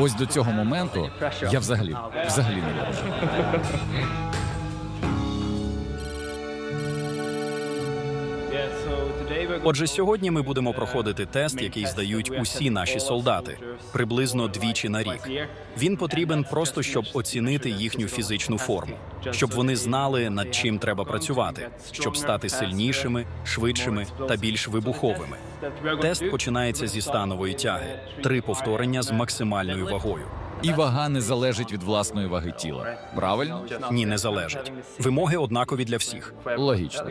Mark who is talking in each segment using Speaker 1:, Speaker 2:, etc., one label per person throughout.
Speaker 1: Ось до цього моменту я взагалі, взагалі не можу.
Speaker 2: Отже, сьогодні ми будемо проходити тест, який здають усі наші солдати, приблизно двічі на рік. Він потрібен просто щоб оцінити їхню фізичну форму, щоб вони знали, над чим треба працювати, щоб стати сильнішими, швидшими та більш вибуховими. Тест починається зі станової тяги, три повторення з максимальною вагою.
Speaker 1: І вага не залежить від власної ваги тіла. Правильно?
Speaker 2: Ні, не залежить. Вимоги однакові для всіх.
Speaker 1: Логічно.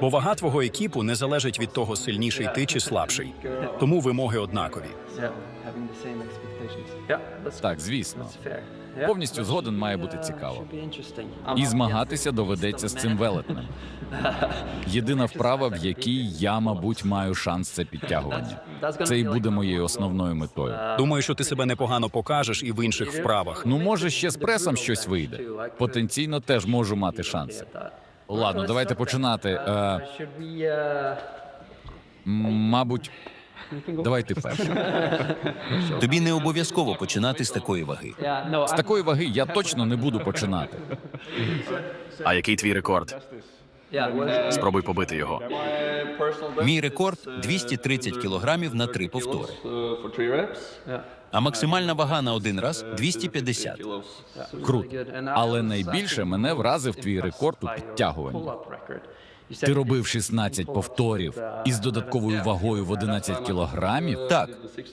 Speaker 2: Бо вага твого екіпу не залежить від того, сильніший ти чи слабший. Тому вимоги однакові.
Speaker 1: Так, звісно. Повністю згоден має бути цікаво. І змагатися доведеться з цим велетнем. Єдина вправа, в якій я, мабуть, маю шанс це підтягування. Це і буде моєю основною метою.
Speaker 2: Думаю, що ти себе непогано покажеш і в інших вправах.
Speaker 1: Ну, може, ще з пресом щось вийде. Потенційно теж можу мати шанси. Ладно, давайте починати. Е, мабуть, давай ти перший.
Speaker 3: Тобі не обов'язково починати з такої ваги.
Speaker 1: З такої ваги я точно не буду починати.
Speaker 2: А який твій рекорд? Спробуй побити його.
Speaker 3: Мій рекорд 230 кілограмів на три повтори. А максимальна вага на один раз 250.
Speaker 1: Круто. Але найбільше мене вразив твій рекорд у підтягуванні. Ти робив 16 повторів із додатковою вагою в 11 кілограмів.
Speaker 3: Так,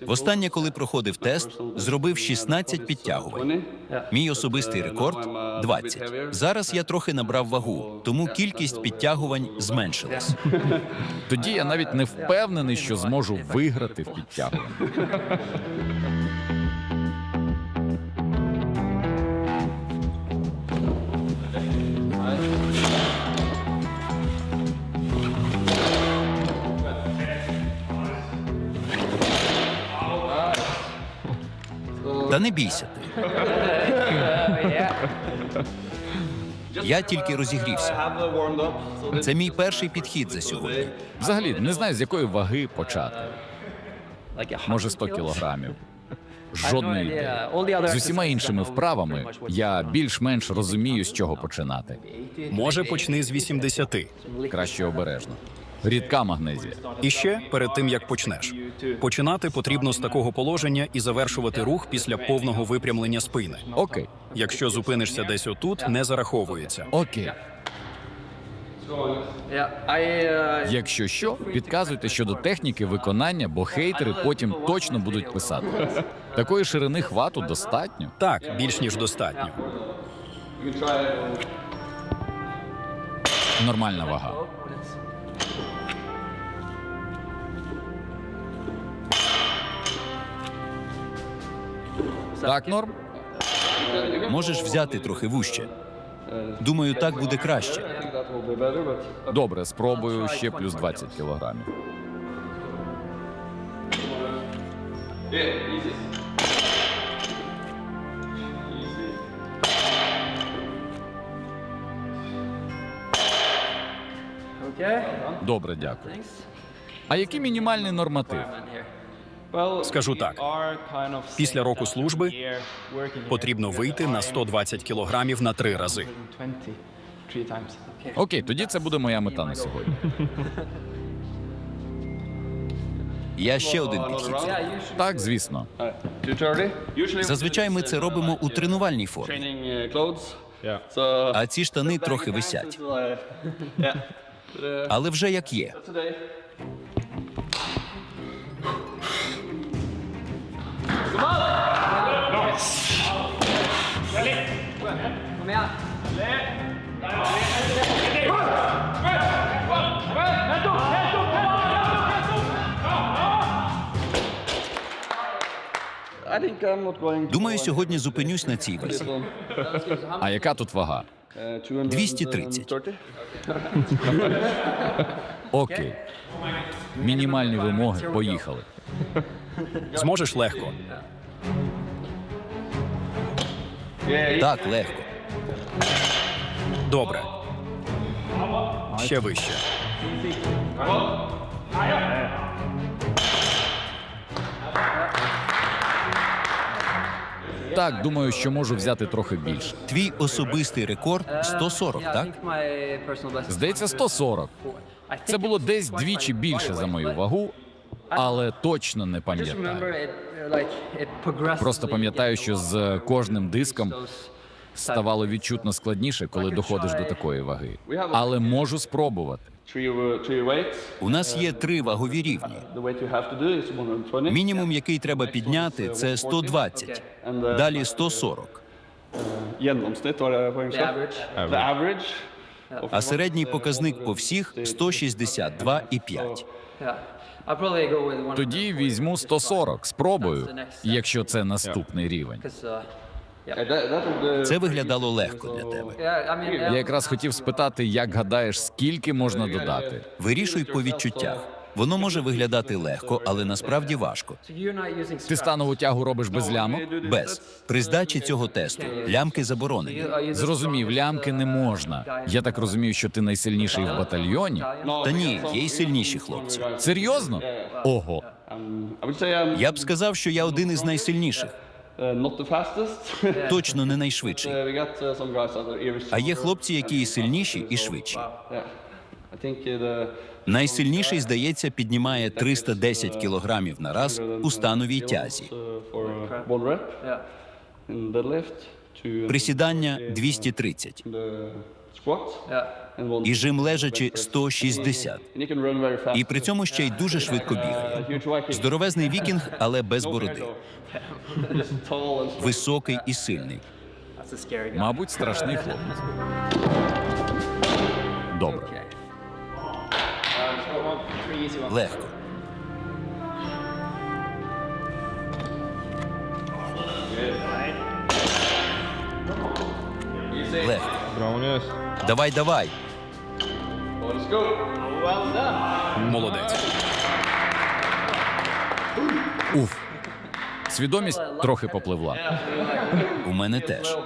Speaker 3: востаннє, коли проходив тест, зробив 16 підтягувань. Мій особистий рекорд 20. Зараз я трохи набрав вагу, тому кількість підтягувань зменшилась.
Speaker 1: Тоді я навіть не впевнений, що зможу виграти в підтягуванні.
Speaker 3: Та не бійся ти. Я тільки розігрівся. Це мій перший підхід за сьогодні.
Speaker 1: Взагалі не знаю, з якої ваги почати. Може, 100 кілограмів. Жодної ідеї. З усіма іншими вправами я більш-менш розумію, з чого починати.
Speaker 2: Може, почни з 80.
Speaker 1: Краще обережно. Рідка магнезія.
Speaker 2: І ще перед тим як почнеш. Починати потрібно з такого положення і завершувати рух після повного випрямлення спини.
Speaker 1: Окей,
Speaker 2: Якщо зупинишся десь отут, не зараховується.
Speaker 1: окей. Якщо що, підказуйте щодо техніки виконання, бо хейтери потім точно будуть писати. Такої ширини хвату достатньо.
Speaker 2: Так, більш ніж достатньо.
Speaker 1: Нормальна вага. Так, норм?
Speaker 3: Можеш взяти трохи вуще. Думаю, так буде краще.
Speaker 1: Добре, спробую ще плюс 20 кілограмів. Добре, дякую. А який мінімальний норматив?
Speaker 2: Скажу так: після року служби потрібно вийти на 120 кілограмів на три рази.
Speaker 1: Окей, тоді це буде моя мета на сьогодні.
Speaker 3: Я ще один підхід.
Speaker 1: Так, звісно.
Speaker 3: Зазвичай ми це робимо у тренувальній формі, а ці штани трохи висять. Але вже як є. Думаю, сьогодні зупинюсь на цій вазі.
Speaker 1: А яка тут вага?
Speaker 3: 230.
Speaker 1: Окей. Мінімальні вимоги. Поїхали.
Speaker 2: Зможеш легко.
Speaker 3: Так, легко.
Speaker 2: Добре. Ще вище.
Speaker 1: Так, думаю, що можу взяти трохи більше.
Speaker 3: Твій особистий рекорд 140, так?
Speaker 1: Здається, 140. Це було десь двічі більше за мою вагу, але точно не пам'ятаю. Просто пам'ятаю, що з кожним диском ставало відчутно складніше, коли доходиш до такої ваги. Але можу спробувати.
Speaker 3: У нас є три вагові рівні. Мінімум, який треба підняти, це 120, далі 140,
Speaker 4: Gjennomsnitt var det poengsum? The average.
Speaker 3: а середній показник по всіх 162,5.
Speaker 1: Тоді візьму 140, спробую, якщо це наступний рівень.
Speaker 4: Is the
Speaker 3: Це виглядало легко для тебе.
Speaker 1: Я якраз хотів спитати, як гадаєш, скільки можна додати?
Speaker 3: Вирішуй по відчуттях. Воно може виглядати легко, але насправді важко.
Speaker 1: Ти станову тягу робиш без лямок?
Speaker 3: Без при здачі цього тесту лямки заборонені.
Speaker 1: Зрозумів, лямки не можна. Я так розумію, що ти найсильніший в батальйоні.
Speaker 3: Та ні, є й сильніші хлопці.
Speaker 1: Серйозно? Ого.
Speaker 3: Я б сказав, що я один із найсильніших, точно не найшвидший. А є хлопці, які і сильніші, і швидші. Найсильніший, здається, піднімає 310 кілограмів на раз у становій тязі. Присідання 230
Speaker 4: the squat and one.
Speaker 3: і жим лежачи 160.
Speaker 4: And you can run very fast.
Speaker 3: І при цьому ще й дуже швидко бігає. Здоровезний вікінг, але без бороди. Високий і сильний.
Speaker 1: Мабуть, страшний хлопець. Добре.
Speaker 3: Легко. Легко. Давай, давай.
Speaker 2: Молодець.
Speaker 1: Уф. Свідомість трохи попливла.
Speaker 3: У мене теж.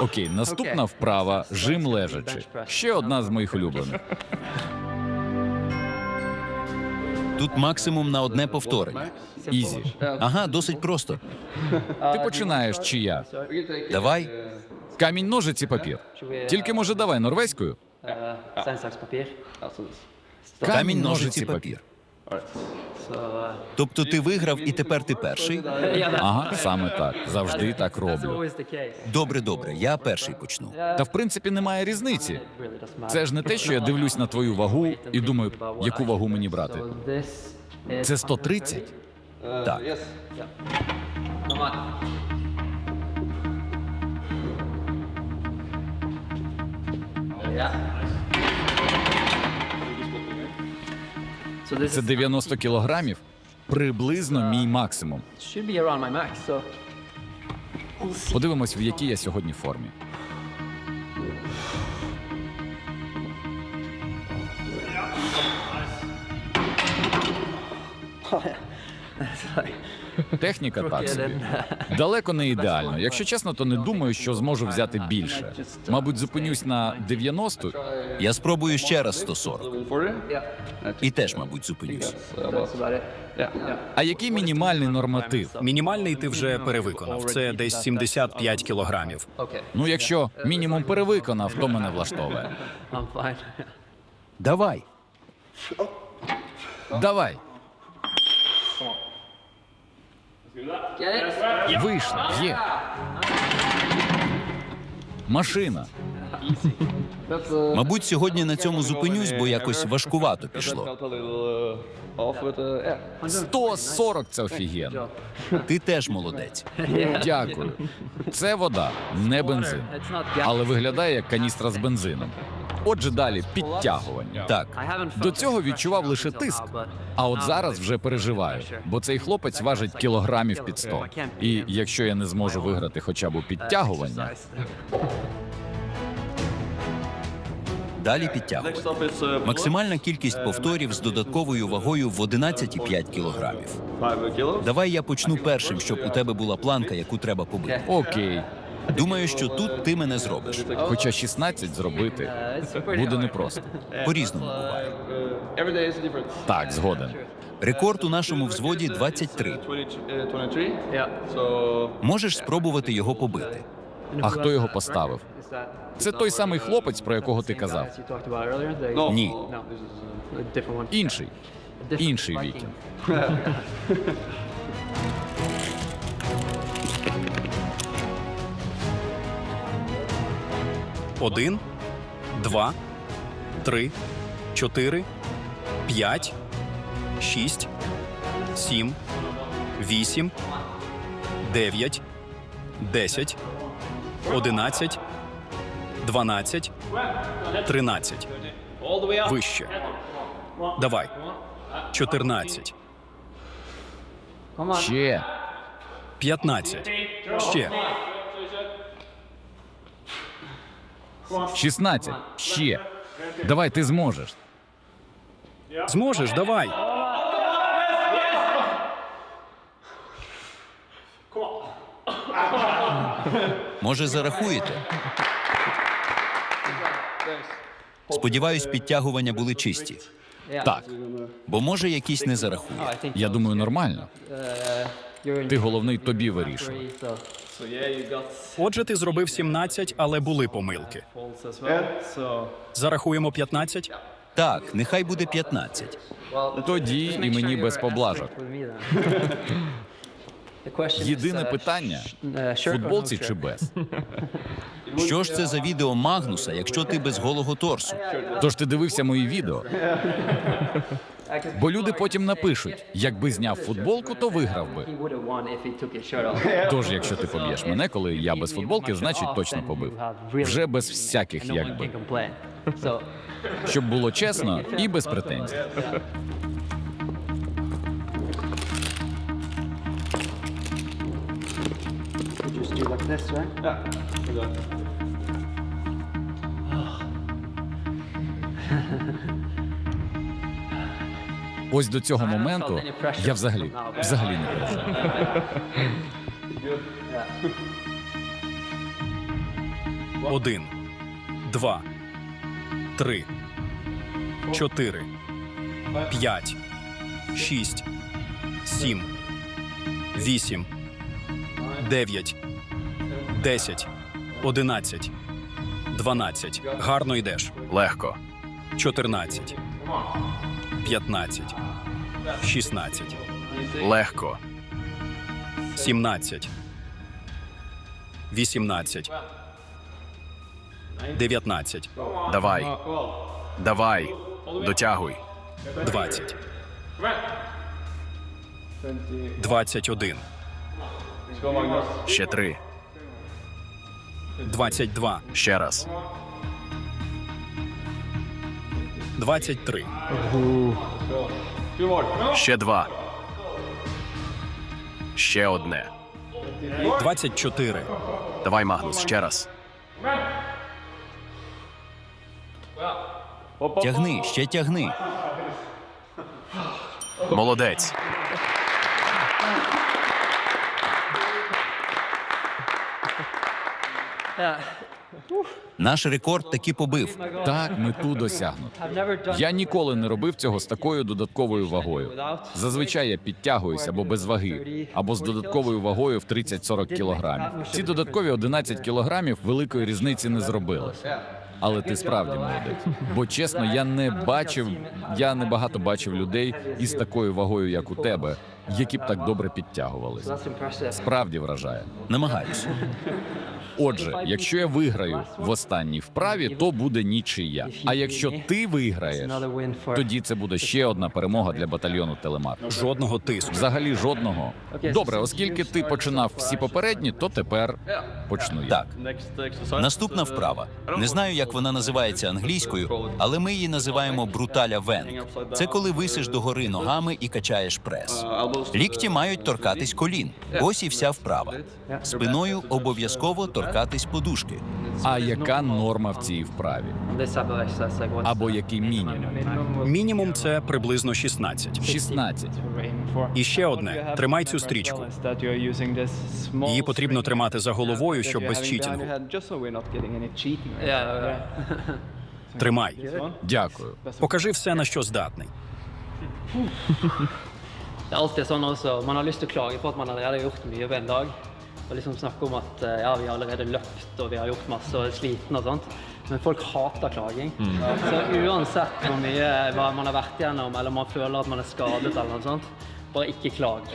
Speaker 1: Окей, наступна вправа жим лежачи. Ще одна з моїх улюблених.
Speaker 3: Тут максимум на одне повторення.
Speaker 1: Ізі.
Speaker 3: Ага, досить просто.
Speaker 1: Ти починаєш чи я?
Speaker 3: Давай.
Speaker 1: Камінь, ножиці, папір. Тільки може давай норвезькою.
Speaker 4: This.
Speaker 3: Камінь, ножиці, папір. Тобто ти виграв і тепер ти перший?
Speaker 1: Ага, саме так. Завжди так роблю.
Speaker 3: Добре, добре, я перший почну.
Speaker 1: Та в принципі немає різниці. Це ж не те, що я дивлюсь на твою вагу і думаю, яку вагу мені брати. Це 130?
Speaker 3: Так.
Speaker 5: Yeah.
Speaker 1: Це
Speaker 5: is,
Speaker 1: 90 кілограмів. Приблизно мій максимум.
Speaker 5: max. So
Speaker 1: Подивимось, в якій я сьогодні формі. Техніка так собі. Далеко не ідеально. Якщо чесно, то не думаю, що зможу взяти більше. Мабуть, зупинюсь на 90.
Speaker 3: Я спробую ще раз 140.
Speaker 4: 40.
Speaker 3: І теж, мабуть, зупинюсь.
Speaker 1: А який мінімальний норматив?
Speaker 2: Мінімальний ти вже перевиконав. Це десь 75 кілограмів.
Speaker 1: Ну, якщо мінімум перевиконав, то мене влаштовує.
Speaker 3: Давай.
Speaker 1: Давай, вийшло, є. Машина.
Speaker 3: Мабуть, сьогодні на цьому зупинюсь, бо якось важкувато пішло.
Speaker 4: felt a little uh, off, but uh, yeah.
Speaker 1: 140 це офігенно.
Speaker 3: Ти теж молодець.
Speaker 1: Дякую. Це вода, не бензин. Але виглядає як каністра з бензином. Отже, далі підтягування.
Speaker 3: Так,
Speaker 1: До цього відчував лише тиск. А от зараз вже переживаю, бо цей хлопець важить кілограмів під 100. І якщо я не зможу виграти хоча б підтягування,
Speaker 3: далі підтягування. Максимальна кількість повторів з додатковою вагою в 11,5 кілограмів. Давай я почну першим, щоб у тебе була планка, яку треба побити.
Speaker 1: окей.
Speaker 3: Думаю, що тут ти мене зробиш.
Speaker 1: Хоча 16 зробити буде непросто.
Speaker 3: Буває.
Speaker 4: Day is different.
Speaker 1: Так, згоден.
Speaker 3: Рекорд у нашому взводі 23.
Speaker 4: 20, uh, 23.
Speaker 5: Yeah.
Speaker 4: So
Speaker 3: Можеш спробувати його побити.
Speaker 1: А хто його поставив? Це той самий хлопець, про якого ти казав.
Speaker 3: Ні.
Speaker 1: Інший. Інший вікінг.
Speaker 2: Один, два, три, чотири, п'ять, шість, сім, вісім, дев'ять, десять, одинадцять, дванадцять, тринадцять. Вище. Давай. Чотирнадцять.
Speaker 1: Ще.
Speaker 2: П'ятнадцять. Ще.
Speaker 1: 16. Ще. Давай, ти зможеш.
Speaker 2: Зможеш, давай.
Speaker 3: Може, зарахуєте? Сподіваюсь, підтягування були чисті.
Speaker 1: Так.
Speaker 3: Бо може якісь не зарахує.
Speaker 1: Я думаю, нормально. Ти головний тобі вирішує.
Speaker 2: Отже, ти зробив 17, але були помилки.
Speaker 6: as
Speaker 2: Зарахуємо 15.
Speaker 3: Так, нехай буде 15.
Speaker 1: Тоді і мені без поблажок. Єдине
Speaker 5: uh,
Speaker 1: питання:
Speaker 5: uh,
Speaker 1: футболці чи без?
Speaker 3: Що ж це за відео Магнуса, якщо ти без голого торсу?
Speaker 1: Тож ти дивився мої відео. Бо люди потім напишуть: якби зняв футболку, то виграв би. Тож, якщо ти поб'єш мене, коли я без футболки, значить точно побив. Вже без всяких якби. Щоб було чесно і без претензій.
Speaker 5: Like this, right?
Speaker 4: yeah, it.
Speaker 1: Ось до цього моменту я взагалі, взагалі не переживаю.
Speaker 2: Один, два, три, чотири, п'ять, шість, сім, вісім, дев'ять, десять, одинадцять, дванадцять. Гарно йдеш. Легко. Чотирнадцять. П'ятнадцять. Шістнадцять. Легко. Сімнадцять. Вісімнадцять. 19. Давай. Давай. Дотягуй. 20. 21.
Speaker 4: Let's.
Speaker 2: Ще 3. 22. Ще раз. 23.
Speaker 4: Two.
Speaker 2: Ще 2. Ще одне. 24. Давай, Магнус, ще раз.
Speaker 3: Тягни, ще тягни.
Speaker 2: Молодець.
Speaker 3: Наш рекорд таки побив.
Speaker 1: Так, мету досягнуто. Я ніколи не робив цього з такою додатковою вагою. Зазвичай я підтягуюсь або без ваги, або з додатковою вагою в 30-40 кілограмів. Ці додаткові 11 кілограмів великої різниці не зробили. Але ти справді молодець. Бо чесно, я не бачив, я не багато бачив людей із такою вагою, як у тебе, які б так добре підтягувалися. Справді вражає.
Speaker 3: Намагаюся.
Speaker 1: Отже, якщо я виграю в останній вправі, то буде нічия. А якщо ти виграєш, тоді це буде ще одна перемога для батальйону Телемар.
Speaker 2: Жодного тиску.
Speaker 1: Взагалі жодного. Добре, оскільки ти починав всі попередні, то тепер почну я.
Speaker 3: Так, наступна вправа. Не знаю, як вона називається англійською, але ми її називаємо бруталя венк. Це коли висиш догори ногами і качаєш прес. Лікті мають торкатись колін. Ось і вся вправа. Спиною обов'язково торкатись подушки.
Speaker 1: А яка норма в цій вправі? Або який мінімум?
Speaker 2: Мінімум це приблизно 16.
Speaker 1: 16.
Speaker 2: І ще одне. Тримай цю стрічку. Її потрібно тримати за головою, щоб без читінгу. Тримай.
Speaker 1: Дякую.
Speaker 2: Покажи все, на що здатний.
Speaker 7: Det er alltid sånn også, Man har lyst til å klage på at man allerede har gjort mye på en dag. Og liksom snakke om at eh, ja, vi har allerede løpt og vi har gjort masse og er sliten og sånt. Men folk hater klaging. Så uansett hvor mye hva man har vært gjennom, eller man føler at man er skadet, eller noe sånt, bare ikke klag.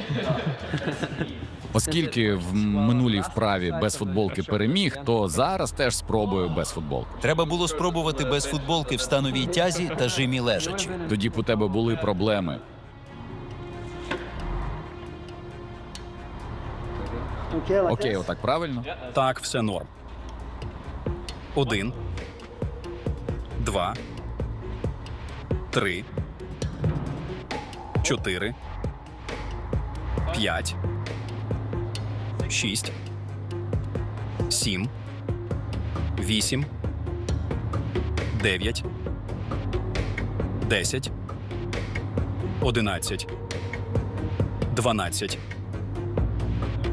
Speaker 1: Оскільки в минулій вправі без футболки переміг, то зараз теж спробую без футболки.
Speaker 3: Треба було спробувати без футболки в становій тязі та жимі лежачи.
Speaker 1: Тоді б у тебе були проблеми. Окей, отак правильно?
Speaker 2: Так, все норм. Один. Два. Три. Чотири. П'ять. Шість. Сім. Вісім. Дев'ять. Десять. Одинадцять. Дванадцять.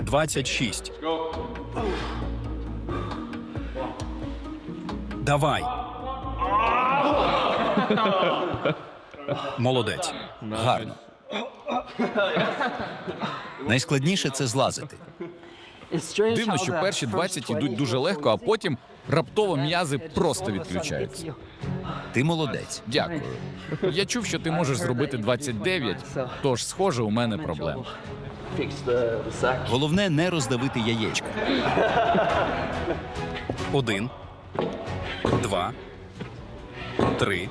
Speaker 2: 26. Давай. Молодець.
Speaker 3: Гарно. Найскладніше це злазити.
Speaker 1: Дивно, що перші 20 йдуть дуже легко, а потім раптово м'язи просто відключаються.
Speaker 3: Ти молодець.
Speaker 1: Дякую. Я чув, що ти можеш зробити 29, тож, схоже, у мене проблема.
Speaker 3: Головне не роздавити яєчка.
Speaker 2: Один. Два. Три.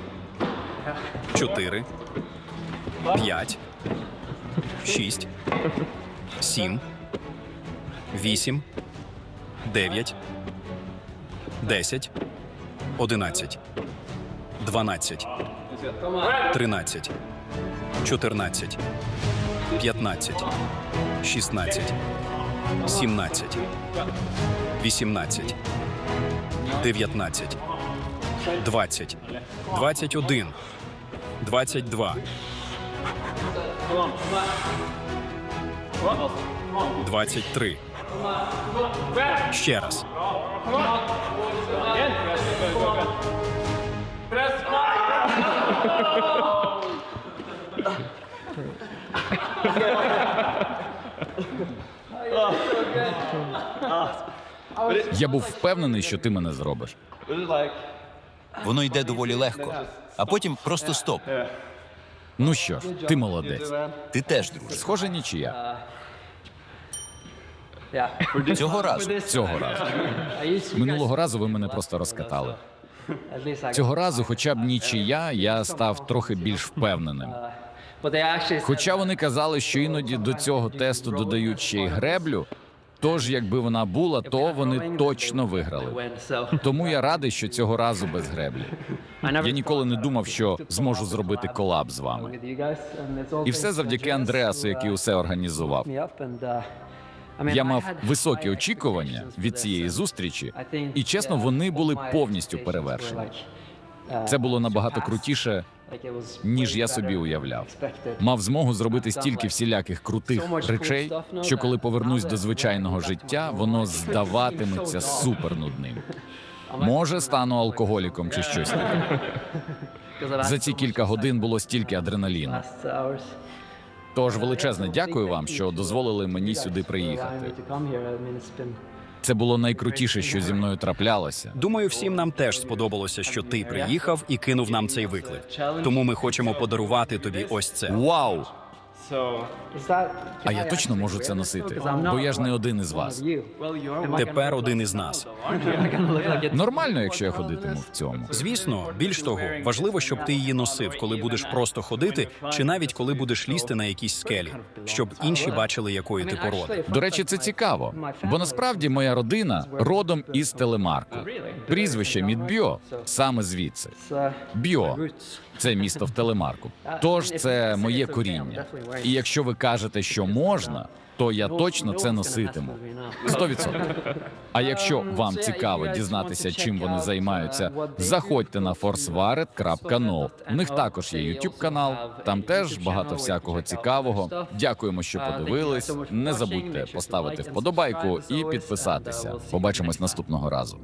Speaker 2: Чотири. П'ять. Шість. Сім. Вісім. Дев'ять. Десять. Одинадцять. Дванадцять. Тринадцять. Чотирнадцять. П'ятнадцять. Шістнадцять. Сімнадцять. Вісімнадцять. 19, 20, 21, 22, 23. Ще раз.
Speaker 1: Я був впевнений, що ти мене зробиш.
Speaker 3: Воно йде доволі легко. А потім просто стоп.
Speaker 1: Ну що ж, ти молодець.
Speaker 3: Ти теж, друже.
Speaker 1: Схоже, нічия.
Speaker 3: Цього разу.
Speaker 1: Цього разу. Минулого разу ви мене просто розкатали. Цього разу, хоча б нічия, я став трохи більш впевненим. Хоча вони казали, що іноді до цього тесту додають ще й греблю. Тож, якби вона була, то вони точно виграли. Тому я радий, що цього разу без греблі. Я ніколи не думав, що зможу зробити колаб з вами. І все завдяки Андреасу, який усе організував. Я мав високі очікування від цієї зустрічі, і чесно, вони були повністю перевершені. Це було набагато крутіше, ніж я собі уявляв. Мав змогу зробити стільки всіляких крутих речей, що коли повернусь до звичайного життя, воно здаватиметься супер нудним. Може, стану алкоголіком чи щось таке. За ці кілька годин було стільки адреналіну. Тож величезне дякую вам, що дозволили мені сюди приїхати. Це було найкрутіше, що зі мною траплялося.
Speaker 2: Думаю, всім нам теж сподобалося, що ти приїхав і кинув нам цей виклик. Тому ми хочемо подарувати тобі ось це.
Speaker 1: Вау! А я точно можу це носити, бо я ж не один із вас.
Speaker 2: Тепер один із нас.
Speaker 1: Нормально, якщо я ходитиму в цьому.
Speaker 2: Звісно, більш того, важливо, щоб ти її носив, коли будеш просто ходити, чи навіть коли будеш лізти на якісь скелі, щоб інші бачили, якої ти породи.
Speaker 1: До речі, це цікаво, бо насправді моя родина родом із телемарку. Прізвище Мідбьо саме звідси. Бьо це місто в телемарку. Тож це моє коріння. І якщо ви кажете, що можна, то я точно це носитиму. 100%. А якщо вам цікаво дізнатися, чим вони займаються, заходьте на forsvaret.no. У них також є YouTube канал. Там теж багато всякого цікавого. Дякуємо, що подивились. Не забудьте поставити вподобайку і підписатися. Побачимось наступного разу.